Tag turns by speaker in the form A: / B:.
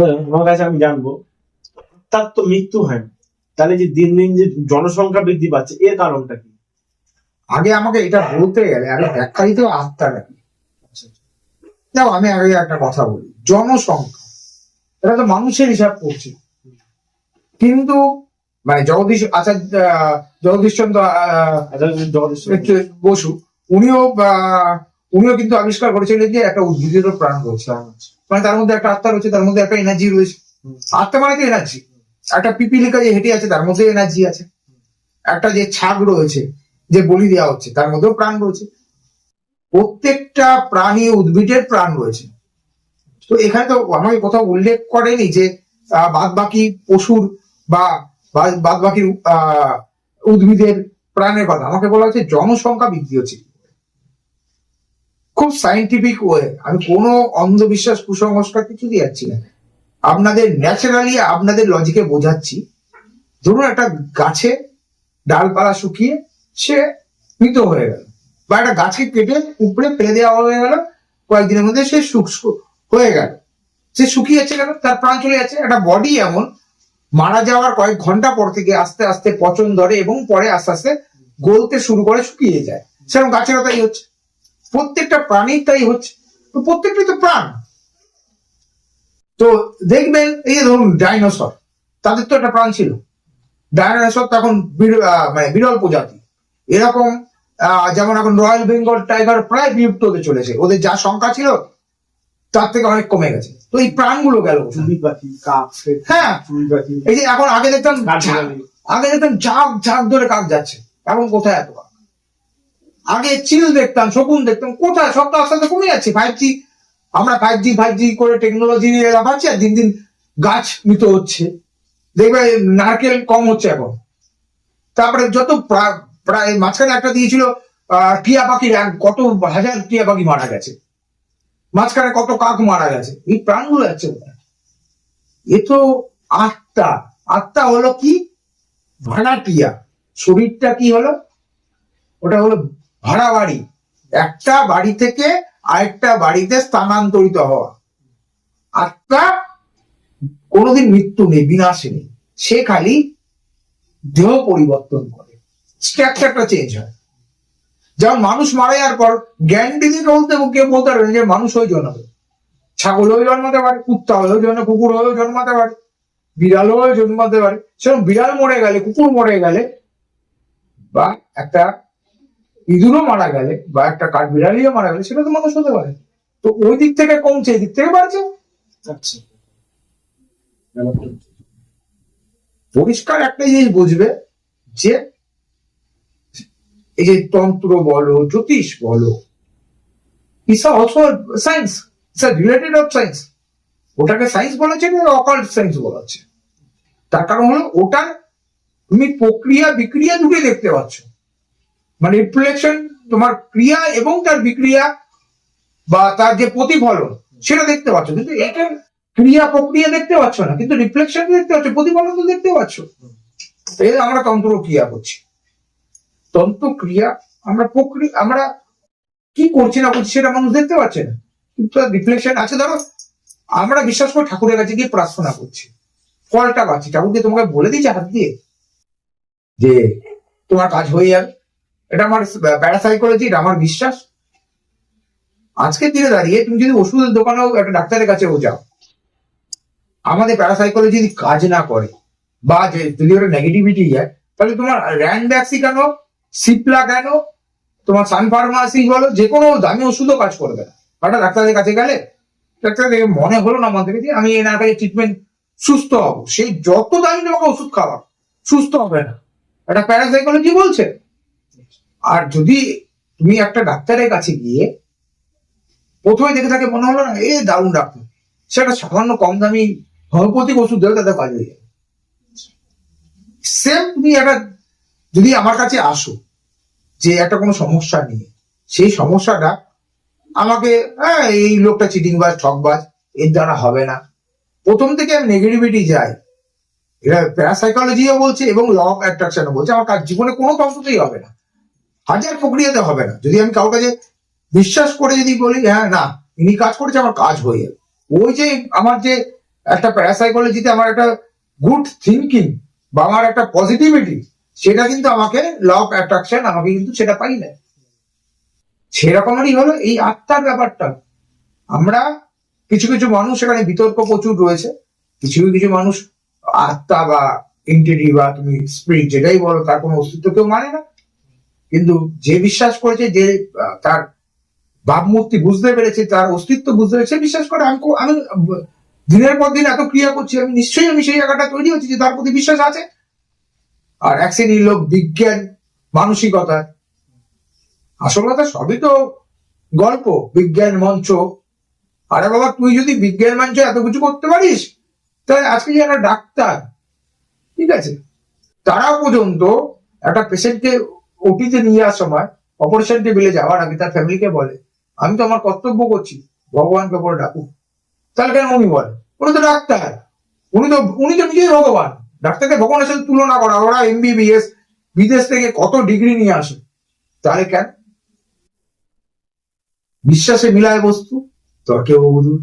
A: হ্যাঁ, আমার কাছে আমি জানব। তার তো মৃত্যু হয়। তাহলে যে দিন দিন যে জনসংখ্যা বৃদ্ধি পাচ্ছে এর কারণটা কি?
B: আগে আমাকে এটা বলতে গেলে আগে ব্যাখ্যা দিতে হবে। আত্মাটা কি দেখো আমি আগে একটা কথা বলি। জনসংখ্যা এটা তো মানুষের হিসাব করছে। কিন্তু মানে জগদীশ আচার্য জগদীশ চন্দ্র আহ,
A: জগদীশ
B: একটু বসু উনিও আহ, উনিও কিন্তু আবিষ্কার করেছিলেন যে একটা উদ্ভিদের প্রাণ রয়েছে। মানে তার মধ্যে একটা আত্মা রয়েছে তার মধ্যে একটা এনার্জি রয়েছে। আত্মা মানে তো এনার্জি একটা পিপিলিকা যে হেঁটে আছে তার মধ্যে এনার্জি আছে। একটা যে ছাগ রয়েছে যে বলি দেওয়া হচ্ছে তার মধ্যেও প্রাণ রয়েছে। প্রত্যেকটা প্রাণী উদ্ভিদের প্রাণ রয়েছে। তো এখানে তো আমাকে কোথাও উল্লেখ করেনি যে বাদ বাকি পশুর বা বাদ বাকি উদ্ভিদের প্রাণের কথা। আমাকে বলা হচ্ছে জনসংখ্যা বৃদ্ধি হচ্ছে। খুব সাইন্টিফিক ওয়ে আমি কোনো অন্ধবিশ্বাস, কুসংস্কার কিছু দিয়ে যাচ্ছি না। আপনাদের ন্যাচারালি আপনাদের লজিকে বোঝাচ্ছি। ধরুন একটা গাছে ডালপালা শুকিয়ে সে মৃত হয়ে গেল বা একটা গাছকে কেটে উপরে ফেলে দেওয়া হয়ে গেল। কয়েকদিনের মধ্যে সে হয়ে গেল। সে শুকিয়ে যাচ্ছে কেন? তার প্রাণ চলে যাচ্ছে। একটা বডি এমন, মারা যাওয়ার কয়েক ঘণ্টা পর থেকে আস্তে আস্তে পচন ধরে এবং পরে আস্তে আস্তে গলতে শুরু করে শুকিয়ে যায়। সেরকম গাছেরও তাই হচ্ছে। প্রত্যেকটা প্রাণীর তাই হচ্ছে। তো প্রত্যেকটি তো প্রাণ। তো দেখবেন এই যে ধরুন ডাইনোসর তাদের তো একটা প্রাণ ছিল। ডাইনোসর তখন মানে বিরল প্রজাতি। এরকম আহ, যেমন এখন রয়্যাল বেঙ্গল টাইগার প্রায় বিলুপ্ত হতে চলেছে। ওদের যা সংখ্যা ছিল তার থেকে অনেক কমে গেছে। তো এই প্রাণগুলো গেল হ্যাঁ। এই যে এখন আগে দেখতাম আগে দেখতাম ঝাঁক ঝাঁক ধরে কাক যাচ্ছে। এখন কোথায় এত কাক? আগে চিল দেখতাম, শকুন দেখতাম, কোথায়? সব তো আস্তে আস্তে কমে যাচ্ছে ফাইভ জি আমরা ফাইভ জি ফাইভ জি করে টেকনোলজি নিয়ে লাফাচ্ছি আর দিন দিন গাছ মৃত হচ্ছে। দেখবে নারকেল কম হচ্ছে এখন। তারপরে যত প্রা- প্রায় মাঝখানে একটা দিয়েছিল টিয়া পাখির কত হাজার টিয়া পাখি মারা গেছে। মাঝখানে কত কাক মারা গেছে। এই প্রাণগুলো যাচ্ছে এ তো আত্মা। আত্মা হলো কি? ভাড়াটিয়া শরীরটা কি হলো? ওটা হলো ভাড়া বাড়ি। একটা বাড়ি থেকে আরেকটা বাড়িতে স্থানান্তরিত হওয়া। আত্মা কোনোদিন মৃত্যু নেই বিনাশ নেই। সে খালি দেহ পরিবর্তন করে। স্ট্রাকচারটা চেঞ্জ হয়। যেমন মানুষ মারা যাওয়ার পর জ্ঞান দিদি বলতে কেউ বলতে পারবে যে মানুষ হয়ে জন্মাবে ছাগল হয়েও জন্মাতে পারে, কুত্তা হয়েও জন্ম, কুকুর হয়েও জন্মাতে পারে বিড়াল হয়েও জন্মাতে পারে। সেরকম বিড়াল মরে গেলে, কুকুর মরে গেলে বা একটা ইঁদুরও মারা গেলে বা একটা কাঠ বিড়ালিও মারা গেলে সেটা তো মানুষ হতে পারে। তো ওই দিক থেকে কমছে এই দিক থেকে বাড়ছে।
A: আচ্ছা।
B: পরিষ্কার একটা জিনিস বুঝবে যে এই যে তন্ত্র বলো জ্যোতিষ বলো it's also science it's related of science ওটাকে সায়েন্স বলা হচ্ছে না অকাল্ট সায়েন্স বলা হচ্ছে তার কারণ হলো ওটা তুমি প্রক্রিয়া বিক্রিয়া দুটোই দেখতে পাচ্ছ। মানে রিফ্লেকশন তোমার ক্রিয়া এবং তার বিক্রিয়া বা তার যে প্রতিফলন, সেটা দেখতে পাচ্ছ। কিন্তু এটা ক্রিয়া প্রক্রিয়া দেখতে পাচ্ছ না, কিন্তু রিফ্লেকশন দেখতে পাচ্ছ, প্রতিফলন তো দেখতে পাচ্ছ। এই আমরা তন্ত্র ক্রিয়া করছি। তন্ত্র ক্রিয়া, আমরা প্রক্রিয়া আমরা কি করছি না করছি সেটা মানুষ দেখতে পাচ্ছে না। কিন্তু রিফ্লেকশন আছে, ধরো, আমরা বিশ্বাস করে ঠাকুরের কাছে গিয়ে প্রার্থনা করছি। ফলটা পাচ্ছি। ঠাকুরকে তোমাকে বলে দিয়েছে হাত দিয়ে যে তোমার কাজ হয়ে যাবে। এটা আমার প্যারাসাইকোলজি এটা আমার বিশ্বাস। আজকের দিনে দাঁড়িয়ে তুমি যদি ওষুধের দোকানেও একটা ডাক্তারের কাছেও যাও, আমাদের প্যারাসাইকোলজি যদি কাজ না করে, বা যদি ওটা নেগেটিভিটি যায় তাহলে তোমার র্যান্ড্যাক্সি কেন, সিপলা কেন, তোমার সান ফার্মাসি বলো, যে কোনো দামি ওষুধও কাজ করবে না। একটা ডাক্তারের কাছে গেলে ডাক্তার মনে হলো না আমাদের যে আমি এনার কাছে ট্রিটমেন্ট সুস্থ হব। সেই যত দামি তোমাকে ওষুধ খাওয়া সুস্থ হবে না। এটা প্যারাসাইকোলজি বলছে আর যদি তুমি একটা ডাক্তারের কাছে গিয়ে প্রথমে দেখে থাকে মনে হলো না, এ, দারুণ ডাক্তার। সেটা সামান্য কম দামি হোমিওপ্যাথিক ওষুধ দেবে তাদের কাজ হয়ে যাবে সেম তুমি একটা, যদি আমার কাছে আসো যে একটা কোনো সমস্যা নিয়ে, সেই সমস্যাটা আমাকে হ্যাঁ এই লোকটা চিটিং চিটিংবাজ, ঠকবাজ, এর দ্বারা হবে না। প্রথম থেকে আমি নেগেটিভিটি যাই এটা প্যারাসাইকোলজিও বলছে এবং ল অ্যাট্রাকশনও বলছে। আমার কাজ জীবনে কোনো তন্ত্রতেই হবে না। হাজার প্রক্রিয়াতে হবে না। যদি আমি কাছে বিশ্বাস করে যদি বলি হ্যাঁ না, ইনি কাজ করেছে, আমার কাজ হয়ে যাবে ওই যে আমার যে একটা প্যারাসাইকোলজিতে আমার একটা গুড থিঙ্কিং বা আমার একটা পজিটিভিটি সেটা কিন্তু আমাকে ল অফ অ্যাট্রাকশন আমাকে কিন্তু সেটা পাই না সেরকমেরই হলো এই আত্মার ব্যাপারটা। আমরা কিছু কিছু মানুষ এখানে বিতর্ক প্রচুর রয়েছে। কিছু কিছু মানুষ আত্মা বা এন্টিটি বা তুমি স্পিরিট যেটাই বলো, তার কোনো অস্তিত্ব কেউ মানে না। কিন্তু যে বিশ্বাস করেছে যে তার ভাবমূর্তি বুঝতে পেরেছে, তার অস্তিত্ব বুঝতে পেরেছে বিশ্বাস করে আমি আমি, দিনের পর দিন এত ক্রিয়া করছি, আমি নিশ্চয়ই আমি সেই জায়গাটা তৈরি হচ্ছি যে তার প্রতি বিশ্বাস আছে। আর এক শ্রেণির লোক বিজ্ঞান, মানসিকতা আসল কথা সবই তো গল্প, বিজ্ঞান মঞ্চ। আরে বাবা, তুই যদি বিজ্ঞান মঞ্চে এত কিছু করতে পারিস, তাহলে আজকে যারা ডাক্তার, ঠিক আছে, তারাও পর্যন্ত একটা পেশেন্টকে ওটিতে নিয়ে যাওয়ার সময় অপারেশন টেবিলে যাওয়ার আগে তার ফ্যামিলিকে বলে, আমি তো আমার কর্তব্য করছি, ভগবানকে পরে ডাকুক। তাহলে কেন উনি বলে? উনি তো ডাক্তার। উনি তো উনি তো নিজেই ভগবান। ডাক্তারকে ভগবানের সাথে তুলনা করা, ওরা এমবিবিএস বিদেশ থেকে কত ডিগ্রি নিয়ে আসে, তাহলে কেন? বিশ্বাসে মিলায় বস্তু তর্কে বহুদূর